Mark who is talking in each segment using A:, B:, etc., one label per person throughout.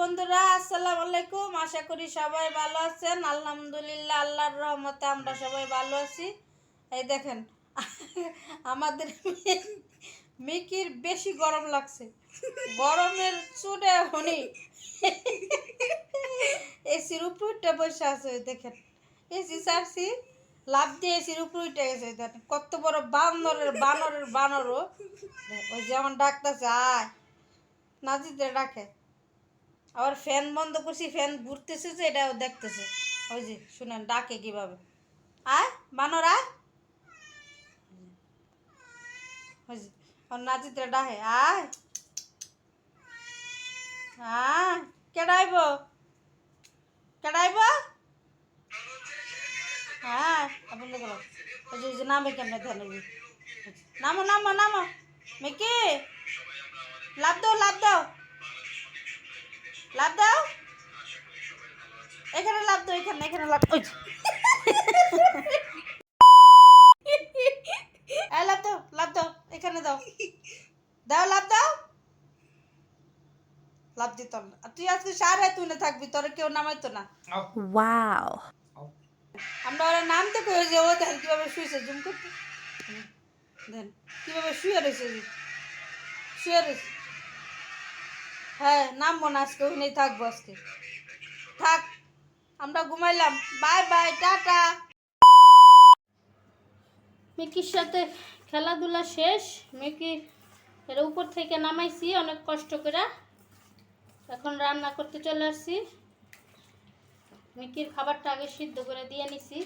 A: বন্ধুরা, আসসালামু আলাইকুম। আশা করি সবাই ভালো আছেন। আলহামদুলিল্লাহ, আল্লাহর রহমতে আমরা সবাই ভালো আছি। এই দেখেন, আমাদের মিকির বেশি গরম লাগছে। গরমের চুটে হনি এসির উপর উঠে বসে আছে দেখেন। এসি সারছি লাভ দিয়ে এসির উপর উঠে গেছে দেখেন। কত বড় বানরের বানরের, বানরও। ওই যেমন ডাকতেছে, আয়। নাজিতে ডাকে। আবার ফ্যান বন্ধ করছি, ফ্যান ঘুরতেছে যে, এটাও দেখতেছে। ওই যে, শুনেন, ডাকে কীভাবে। আয়, বানর, আয়। ওই যে, ওর নাচিতে ডাকে, আয়। আয়, কেডাইব? কেডাইব? হ্যাঁ আপনি গেল ওই যে নামে কেমনে ধ্যান নামো নামো নামো। মেকি, লাভ দাও লাভ দাও। লাভ দাও। এখানে লাভ দাও এখানে এখানে লাভ ওই লাভ দাও লাভ দাও এখানে দাও। দাও লাভ দাও। লাভ দিত না। তুই আজকে সার তুই না থাকবি তোর কেউ নামাইতো না।
B: Wow.
A: আমরা ওরা নামতে কই যে ও দেখেন কীভাবে শুয়েছে জুম করতে। হুম, কীভাবে শুয়ে রয়েছে শুয়ে রয়েছে হ্যাঁ নামবো না আজকে, ওখানেই থাকব আজকে। থাক, আমরা ঘুমাইলাম। Bye bye, tata. মিকির সাথে খেলাধুলা শেষ। মিকি এর উপর থেকে নামাইছি, অনেক কষ্ট করে। এখন রান্না করতে চলে আসছি। মিকির খাবারটা আগে সিদ্ধ করে দিয়ে নিছি,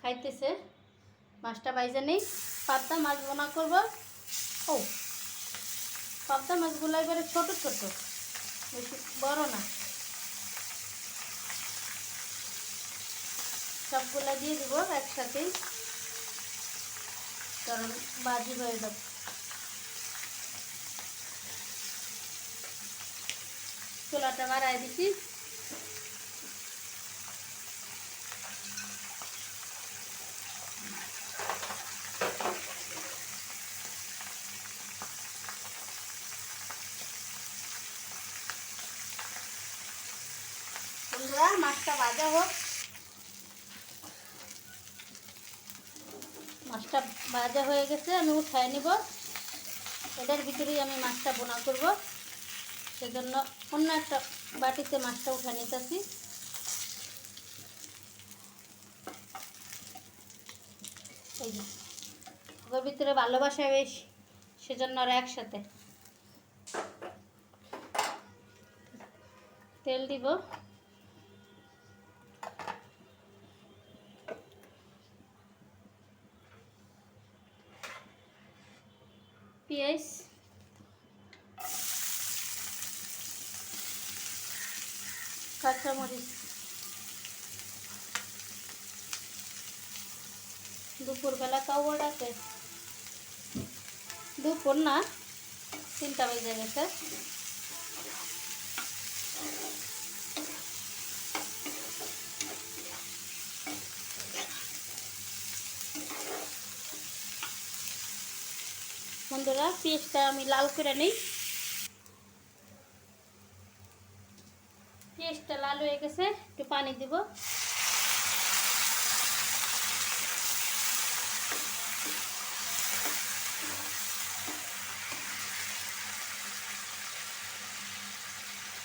A: খাইতেছে। মাছটা বাইজে নেই। পাবদা মাছ বোনা করব। ও, পাবদা মাছগুলো এবারে ছোট ছোট। বেশি বড় না। সবগুলা দিয়ে দিব একসাথেই কারণ বাজি হয়ে যাবে। চোলাটা বাড়াই দিছি বন্ধুরা মাছটা ভাজা হোক। মাছটা ভাজা হয়ে গেছে, আমি উঠায় নিব। এটার ভিতরেই আমি মাছটা বোনা করব। সেজন্য অন্য একটা বাটিতে মাছটা উঠা নিতেছি। এই ওর ভিতরে ভালোবাসা বেশ, সেজন্য ওরা একসাথে। তেল দিব পেঁয়াজ কাঁচামরিচ। দুপুরবেলা কাউয়া ডাকে দুপুর না, তিনটা বেজে গেছে। বন্ধুরা, পেঁয়াজটা আমি লাল করে নিই পেঁয়াজটা লাল হয়ে গেছে, একটু পানি দিব।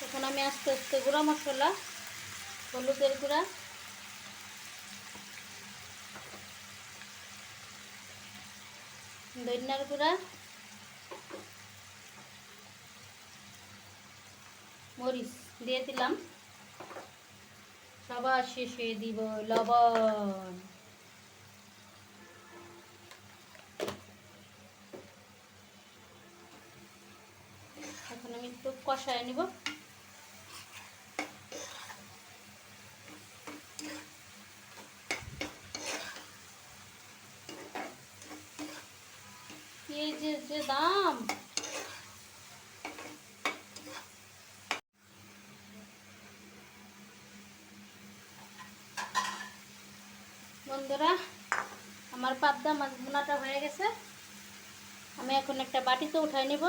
A: এখন আমি আস্তে আস্তে গুঁড়া মশলা, হলুদের গুঁড়া। ধনিয়ার গুঁড়া। মরিচ দিয়ে দিলাম। সবার শেষে দিব লবণ। এখন আমি একটু কষায় নিব। যে দাম। বন্ধুরা, আমার পাবদা মাছ বোনাটা হয়ে গেছে। আমি এখন একটা বাটিতে উঠাই নেব।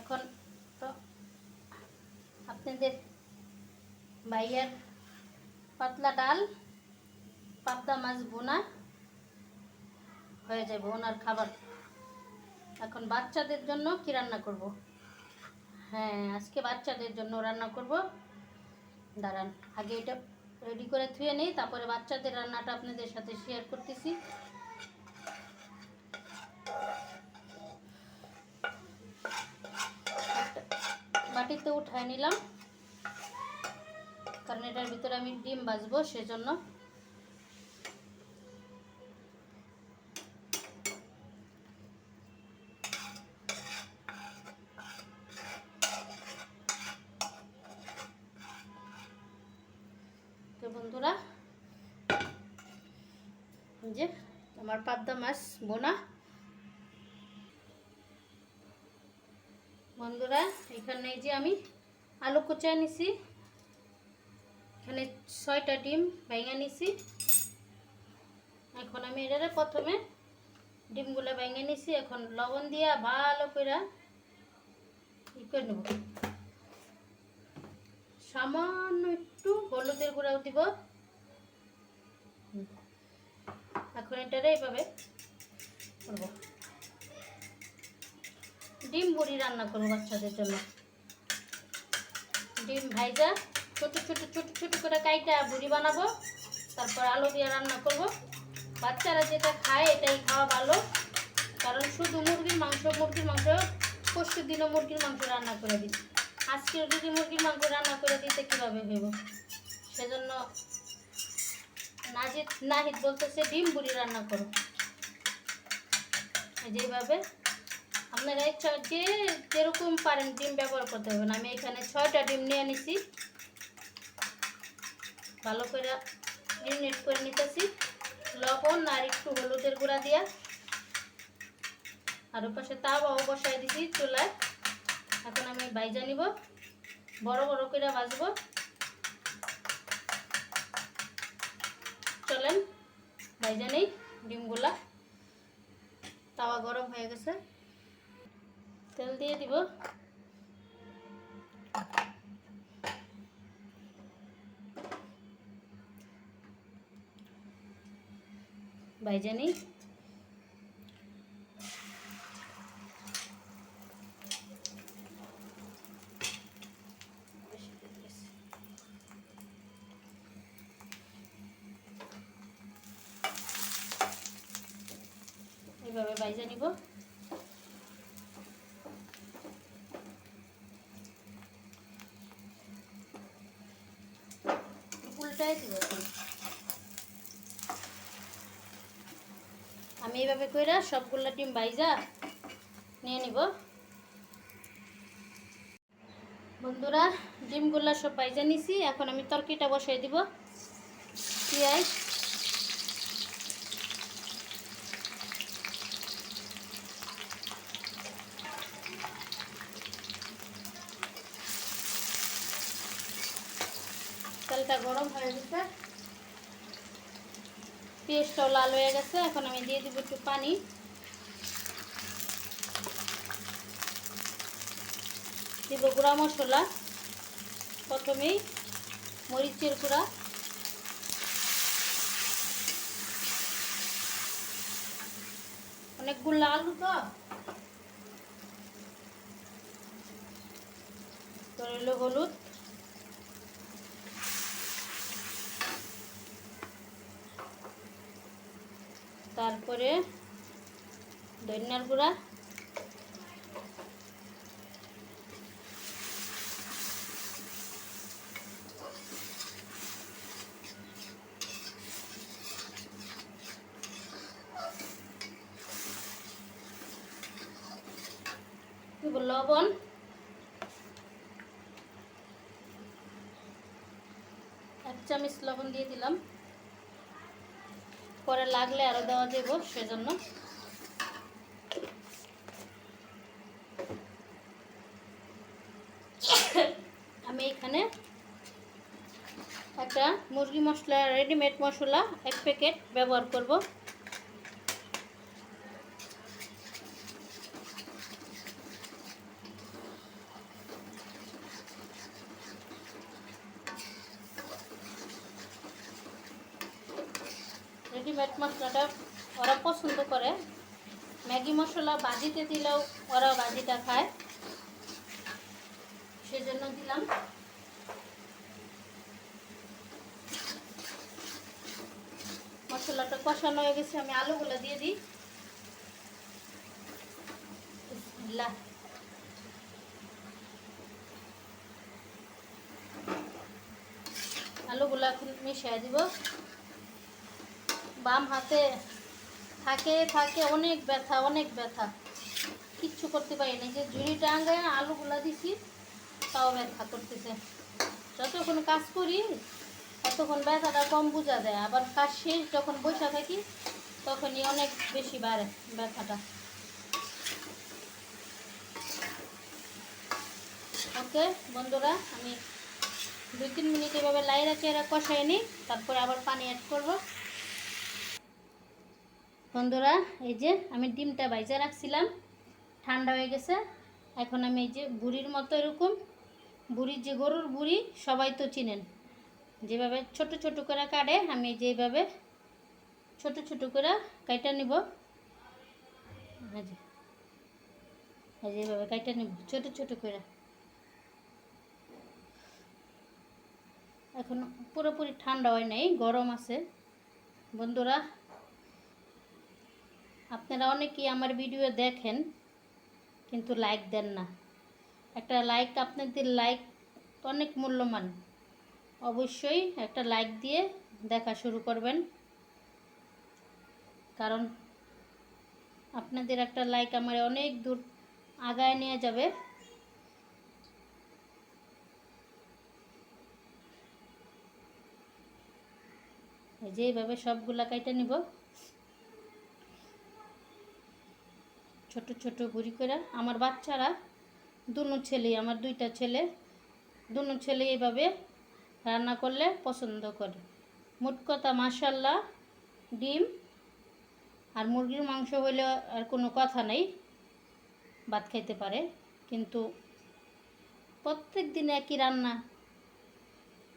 B: এখন তো আপনাদের ভাইয়ার পাতলা ডাল, পাবদা মাছ বোনা হয়ে যাবে ওনার খাবার। এখন বাচ্চাদের জন্য কি রান্না করব? হ্যাঁ আজকে বাচ্চাদের জন্য রান্না করব। দাঁড়ান, আগে এটা রেডি করে ধুয়ে নিই, তারপরে বাচ্চাদের রান্নাটা আপনাদের সাথে শেয়ার করতেছি। বাটিতে উঠায় নিলাম, কারণ এটার ভিতরে আমি ডিম বাজবো সেজন্য তো বন্ধুরা এই যে আমার পাবদা মাছ, বোনা। বন্ধুরা, এখানে যে আমি আলু কুচায় নিছি। এখানে ছয়টা ডিম ভেঙে নিছি। এখন আমি এটারে প্রথমে ডিমগুলো ভেঙে নিছি। এখন লবণ দিয়া ভালো করে ই করে নেব। সামান্য একটু হলুদের গুঁড়াও দিব। এখন এটারে এইভাবে করব। ডিম বড়ি রান্না করব বাচ্চাদের জন্য। ডিম ভাইজা, ছোট ছোট ছোট ছোট করে কাইটা বুড়ি বানাবো, তারপর আলু দিয়ে রান্না করব। বাচ্চারা যেটা খায় এটাই খাওয়া ভালো, কারণ শুধু মুরগির মাংস মুরগির মাংস, পরশু দিনও মুরগির মাংস রান্না করে দিই। আজকে যদি মুরগির মাংস রান্না করে দিতে কীভাবে ভেব সেজন্য নাজিদ, নাহিদ বলতেছে, ডিম বুড়ি রান্না করো। এই যে এইভাবে আপনারা যে যেরকম পারেন ডিম ব্যবহার করতে হবে আমি এখানে ছয়টা ডিম নিয়ে নিছি। ভালো করে মিনিট করে নিতেছি। লবণ আর একটু হলুদের গুঁড়া দিয়া। আর ওপাশে তাওয়াও বসাই দিছি চুলায়। এখন আমি বাইজা নিব। বড় বড় করে ভাজবো। চলেন ভাইজান নেই ডিমগুলা। তাওয়া গরম হয়ে গেছে। তেল দিয়ে দিব। বাইজানি এইভাবে বাইজা নিব। আমি এইভাবে কইরা সবগুলা ডিম বাইজা নিয়ে নিব। বন্ধুরা, ডিমগুলা সব বাইজা নিছি, এখন আমি তরকিটা বসাই দিব। পেঁয়াজ তেলটা গরম হয়ে গেছে। পেঁয়াজটাও লাল হয়ে গেছে, এখন আমি দিয়ে দিব একটু পানি। দিব গুঁড়া মশলা, প্রথমেই মরিচের গুঁড়া। অনেকগুলো আলু তো হলুদ। তারপরে ধনিয়ার গুঁড়া। লবণ। এক চামচ লবণ দিয়ে দিলাম। লাগলে আরও দেওয়া দেবো সেজন্য। আমি এখানে একটা মুরগি মশলা রেডিমেড মশলা এক প্যাকেট ব্যবহার করব ম্যাট মশলাটা ওরা পছন্দ করে ম্যাগি মশলা বাজিতে দিলেও বাজিটা খায়, সেজন্য দিলাম। মশলাটা কষানো হয়ে গেছে, আমি আলুগুলো দিয়ে দিই। আলুগুলো এখন মিশিয়ে দিব। বাম হাতে থাকে থাকে, অনেক ব্যথা অনেক ব্যথা। কিচ্ছু করতে পারি না। যে ঝুড়ি টাঙ্গায় আলুগুলা দিছি, তাও ব্যথা করতেছে। যতক্ষণ কাজ করি, ততক্ষণ ব্যথাটা কম বোঝা যায়। আবার কাজ শেষ যখন বসে থাকি, তখনই অনেক বেশি বাড়ে ব্যথাটা। ওকে, বন্ধুরা, আমি দুই তিন মিনিট এভাবে লাইরা চেরা কষাই নিই, তারপরে আবার পানি অ্যাড করব। বন্ধুরা, এই যে আমি ডিমটা বাইজা রাখছিলাম। ঠান্ডা হয়ে গেছে। এখন আমি এই যে বুড়ির মতো এরকম, বুড়ির যে গরুর বুড়ি, সবাই তো চিনেন। যেভাবে ছোট ছোট করে কাটে, আমি যেভাবে ছোট ছোট করে কাইটা নিব। এই যে এই যে এইভাবে কাইটা নিব, ছোট ছোট করে। এখন পুরোপুরি ঠান্ডা হয় নাই, গরম আছে। বন্ধুরা, আপনারা অনেকেই আমার ভিডিও দেখেন। কিন্তু লাইক দেন না। একটা লাইক আপনাদের লাইক অনেক মূল্যবান। অবশ্যই একটা লাইক দিয়ে দেখা শুরু করবেন। কারণ আপনাদের একটা লাইক আমার অনেক দূর আগায় নিয়ে যাবে। এই যে এইভাবে সবগুলা কাইটা নিব। ছোট ছোট বুড়ি করে আমার বাচ্চারা, দুনো ছেলে, আমার দুইটা ছেলে, দুনো ছেলে এইভাবে রান্না করলে পছন্দ করে। মোট কথা মাসাল্লাহ ডিম আর মুরগির মাংস হইলে আর কোনো কথা নেই, ভাত খাইতে পারে। কিন্তু প্রত্যেক দিন একই রান্না,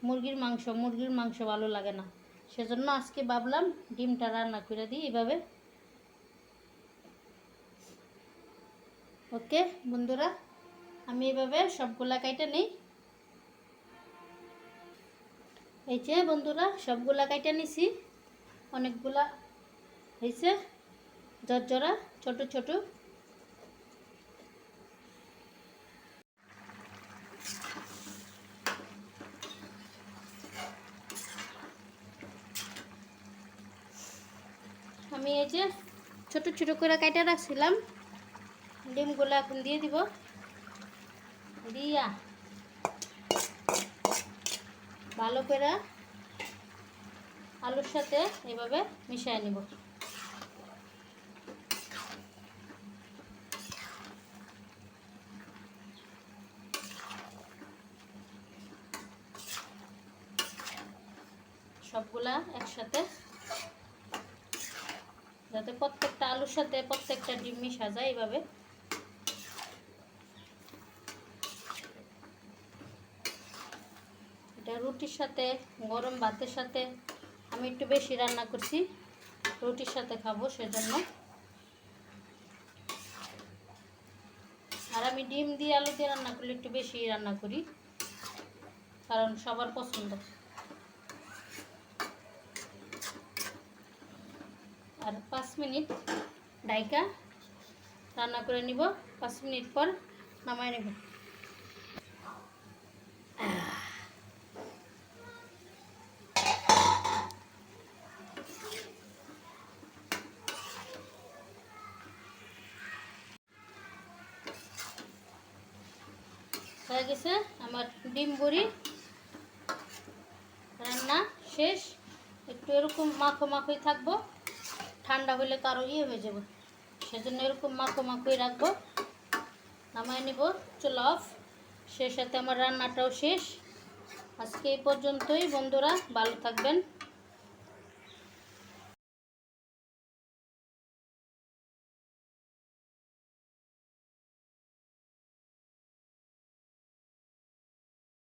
B: মুরগির মাংস মুরগির মাংস ভালো লাগে না। সেজন্য আজকে ভাবলাম ডিমটা রান্না করে দিই এভাবে ওকে, বন্ধুরা, আমি এভাবে সবগুলা কাইটে নিই। এই যে বন্ধুরা, সবগুলা কাইটে নিছি। অনেকগুলা হয়েছে জর্জরা, ছোট ছোট। আমি এই যে ছোট ছোট করে কাইটা রাখছিলাম। ডিমগুলো এখন দিয়ে দিব। দিয়া। ভালো করে আলুর সাথে এভাবে মিশিয়ে নিব। সবগুলা একসাথে। যাতে প্রত্যেকটা আলুর সাথে প্রত্যেকটা ডিম মিশা যায় এইভাবে এটা রুটির সাথে, গরম ভাতের সাথে আমি একটু বেশি রান্না করছি, রুটির সাথে খাব সেজন্য। আর আমি ডিম দিয়ে আলু দিয়ে রান্না করলে একটু বেশি রান্না করি, কারণ সবার পছন্দ। আর পাঁচ মিনিট ডাইকা রান্না করে নিব, পাঁচ মিনিট পর নামায় নেব হয়ে গেছে আমার ডিম বড়ি। রান্না শেষ। একটু এরকম মাখো মাখোই থাকব। ঠান্ডা হলে কারও ইয়ে হয়ে যাবে। সেজন্য এরকম মাখো মাখোই রাখব। নামায় নেব, চলো অফ। সে সাথে আমার রান্নাটাও শেষ। আজকে এই পর্যন্তই, বন্ধুরা, ভালো থাকবেন।